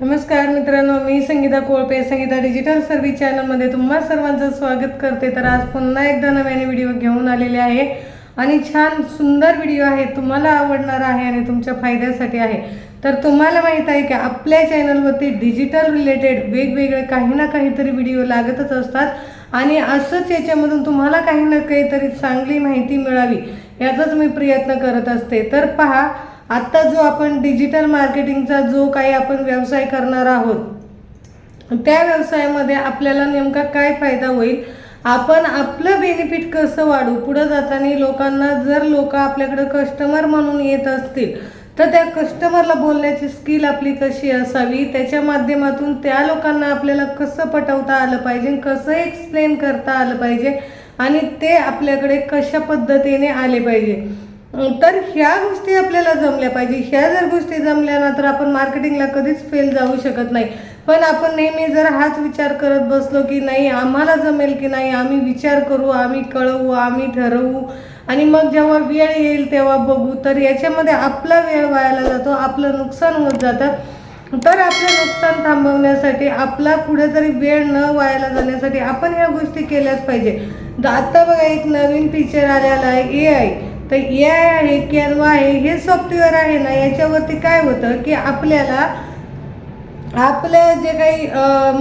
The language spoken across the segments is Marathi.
नमस्कार मित्रांनो मी संगीता कोळपे संगीता डिजिटल सर्व्हिस चॅनलमध्ये तुम्हा सर्वांचं स्वागत करते. तर आज पुन्हा एकदा नव्याने व्हिडिओ घेऊन आलेले आहे. आणि छान सुंदर व्हिडिओ आहे तुम्हाला आवडणार आहे आणि तुमच्या फायद्यासाठी आहे. तर तुम्हाला माहीत आहे की आपल्या चॅनलवरती डिजिटल रिलेटेड वेगवेगळे काही ना काहीतरी व्हिडिओ लागतच असतात. आणि असंच याच्यामधून तुम्हाला काही ना काहीतरी चांगली माहिती मिळावी याचाच मी प्रयत्न करत असते. तर पहा आत्ता जो आपण डिजिटल मार्केटिंगचा जो काही आपण व्यवसाय करणार आहोत त्या व्यवसायामध्ये आपल्याला नेमका काय फायदा होईल? आपण आपलं बेनिफिट कसं वाढू पुढं जाताना लोकांना जर लोक आपल्याकडं कस्टमर म्हणून येत असतील तर त्या कस्टमरला बोलण्याची स्किल आपली कशी असावी? त्याच्या माध्यमातून त्या लोकांना आपल्याला कसं पटवता आलं पाहिजे? कसं एक्सप्लेन करता आलं पाहिजे? आणि ते आपल्याकडे कशा पद्धतीने आले पाहिजे? तर ह्या गोष्टी आपल्याला जमल्या पाहिजे. ह्या जर गोष्टी जमल्या ना तर आपण मार्केटिंगला कधीच फेल जाऊ शकत नाही. पण आपण नेहमी जर हाच विचार करत बसलो की नाही आम्हाला जमेल की नाही आम्ही विचार करू आम्ही कळवू आम्ही ठरवू. आणि मग जेव्हा वेळ येईल तेव्हा बघू. तर याच्यामध्ये आपला वेळ वायाला जातो आपलं नुकसान होत जातं. तर आपलं नुकसान थांबवण्यासाठी आपला कुठेतरी वेळ न वायाला जाण्यासाठी आपण ह्या गोष्टी केल्याच पाहिजे. आता बघा एक नवीन फीचर आलेला आहे ए आय तर ए आय आहे कॅनवा आहे हे सॉफ्टवेअर आहे ना याच्यावरती काय होतं की आपल्याला आपलं जे काही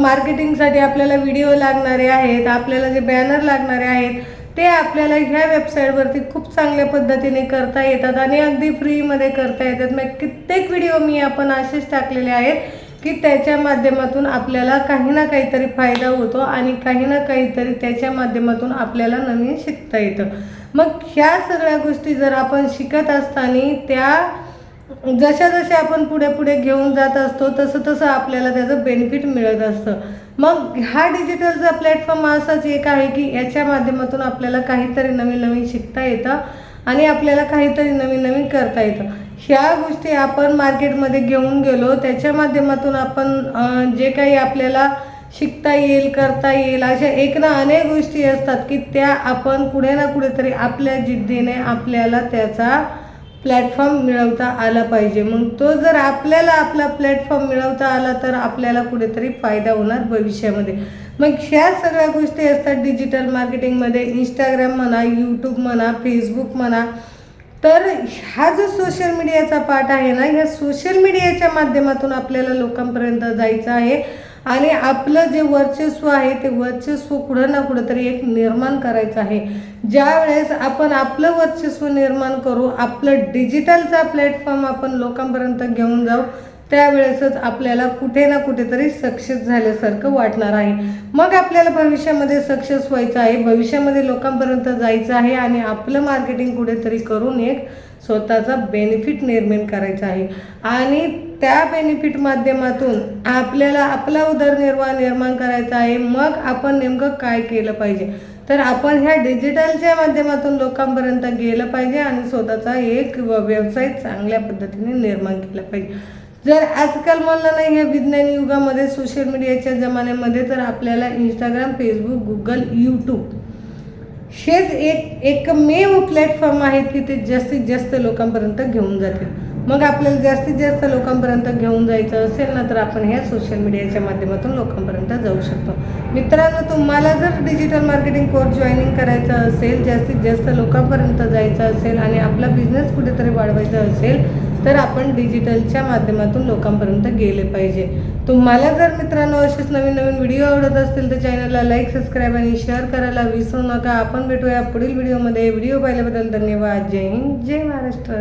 मार्केटिंगसाठी आपल्याला व्हिडिओ लागणारे आहेत आपल्याला जे बॅनर लागणारे आहेत ते आपल्याला ह्या वेबसाईटवरती खूप चांगल्या पद्धतीने करता येतात आणि अगदी फ्रीमध्ये करता येतात. मग कित्येक व्हिडिओ मी आपण असेच टाकलेले आहेत. की त्याच्या माध्यमातून आपल्याला काही ना काहीतरी फायदा होतो आणि काही ना काहीतरी त्याच्या माध्यमातून आपल्याला नवीन शिकता येतं. मग ह्या सगळ्या गोष्टी जर आपण शिकत असताना त्या जशा जशा आपण पुढे पुढे घेऊन जात असतो तसं तसं आपल्याला त्याचं बेनिफिट मिळत असतं. मग हा डिजिटलचा प्लॅटफॉर्म असाच एक आहे की याच्या माध्यमातून आपल्याला काहीतरी नवीन नवीन शिकता येतं आणि आपल्याला काहीतरी नवीन नवीन करता येतं. ह्या गोष्टी आपण मार्केटमध्ये घेऊन गेलो त्याच्या माध्यमातून आपण जे काही आपल्याला शिकता येईल करता येईल अशा एक ना अनेक गोष्टी असतात की त्या आपण कुठे ना कुठेतरी आपल्या जिद्दीने आपल्याला त्याचा प्लॅटफॉर्म मिळवता आला पाहिजे. मग तो जर आपल्याला आपला प्लॅटफॉर्म मिळवता आला तर आपल्याला कुठेतरी फायदा होणार भविष्यामध्ये. मग ह्या सगळ्या गोष्टी असतात डिजिटल मार्केटिंगमध्ये. इंस्टाग्राम म्हणा यूट्यूब म्हणा फेसबुक म्हणा तर हा जो सोशल मीडियाचा पार्ट आहे ना ह्या सोशल मीडियाच्या माध्यमातून आपल्याला लोकांपर्यंत जायचं आहे. आणि आपलं जे वर्चस्व आहे ते वर्चस्व कुठं ना कुठंतरी एक निर्माण करायचं आहे. ज्या वेळेस आपण आपलं वर्चस्व निर्माण करू आपलं डिजिटलचा प्लॅटफॉर्म आपण लोकांपर्यंत घेऊन जाऊ त्यावेळेसच आपल्याला कुठे ना कुठेतरी सक्सेस झाल्यासारखं वाटणार आहे. मग आपल्याला भविष्यामध्ये सक्सेस व्हायचं आहे. भविष्यामध्ये लोकांपर्यंत जायचं आहे आणि आपलं मार्केटिंग कुठेतरी करून एक स्वतःचा बेनिफिट निर्माण करायचा आहे. आणि त्या बेनिफिट माध्यमातून आपल्याला आपला उदरनिर्वाह निर्माण करायचा आहे. मग आपण नेमकं काय केलं पाहिजे? तर आपण ह्या डिजिटलच्या माध्यमातून लोकांपर्यंत गेलं पाहिजे आणि स्वतःचा एक व्यवसाय चांगल्या पद्धतीने निर्माण केला पाहिजे. जर आजकाल म्हणलं नाही ह्या विज्ञान युगामध्ये सोशल मीडियाच्या जमान्यामध्ये तर आपल्याला इंस्टाग्राम फेसबुक गुगल यूट्यूब हेच एक एकमेव प्लॅटफॉर्म आहेत की ते जास्तीत जास्त लोकांपर्यंत घेऊन जातील. मग आपल्याला जास्तीत जास्त लोकांपर्यंत घेऊन जायचं असेल ना तर आपण ह्या सोशल मीडियाच्या माध्यमातून लोकांपर्यंत जाऊ शकतो. मित्रांनो तुम्हाला जर डिजिटल मार्केटिंग कोर्स जॉईनिंग करायचं असेल जास्तीत जास्त लोकांपर्यंत जायचं असेल आणि आपला बिझनेस कुठेतरी वाढवायचा असेल तर आपण डिजिटलच्या माध्यमातून लोकांपर्यंत गेले पाहिजे. तुम्हाला जर मित्रांनो असेच नवीन नवीन व्हिडिओ आवडत असतील तर चॅनलला लाईक सबस्क्राईब आणि शेअर करायला विसरू नका. आपण भेटूया पुढील व्हिडिओमध्ये व्हिडिओ पाहिल्याबद्दल धन्यवाद. जय हिंद. जय महाराष्ट्र.